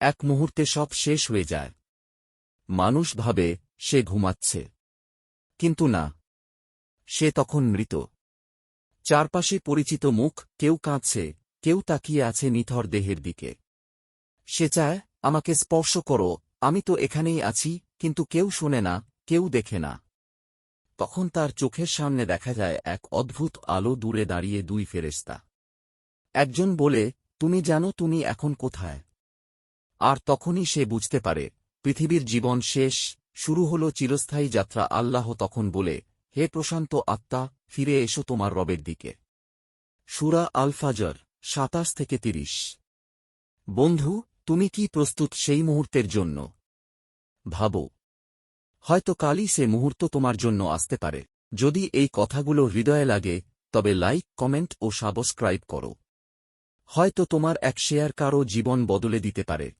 এক মুহূর্তে সব শেষ হয়ে যায়। মানুষ ভাবে, সে ঘুমাচ্ছে। কিন্তু না। সে তখন মৃত। চারপাশে পরিচিত মুখ, কেউ কাঁদছে, কেউ তাকিয়ে আছে নিথর দেহের দিকে। সে চায়, আমাকে স্পর্শ করো, আমি তো এখানেই আছি, কিন্তু কেউ শোনে না, কেউ দেখে না। তখন তার চোখের সামনে দেখা যায় এক অদ্ভুত আলো দূরে দাঁড়িয়ে দুই ফেরেস্তা একজন বলে, তুমি জানো তুমি এখন কোথায়? আর তখনই সে বুঝতে পারে, পৃথিবীর জীবন শেষ, শুরু হল চিরস্থায়ী যাত্রা। আল্লাহ তখন বলে, হে প্রশান্ত আত্মা, ফিরে এসো তোমার রবের দিকে। সুরা আলফাজর, সাতাশ থেকে তিরিশ। বন্ধু, তুমি কি প্রস্তুত সেই মুহূর্তের জন্য? ভাবো। হয়তো কালই সে মুহূর্ত তোমার জন্য আসতে পারে। যদি এই কথাগুলো হৃদয়ে লাগে, তবে লাইক, কমেন্ট ও সাবস্ক্রাইব করো। হয়তো তোমার এক শেয়ার কারও জীবন বদলে দিতে পারে।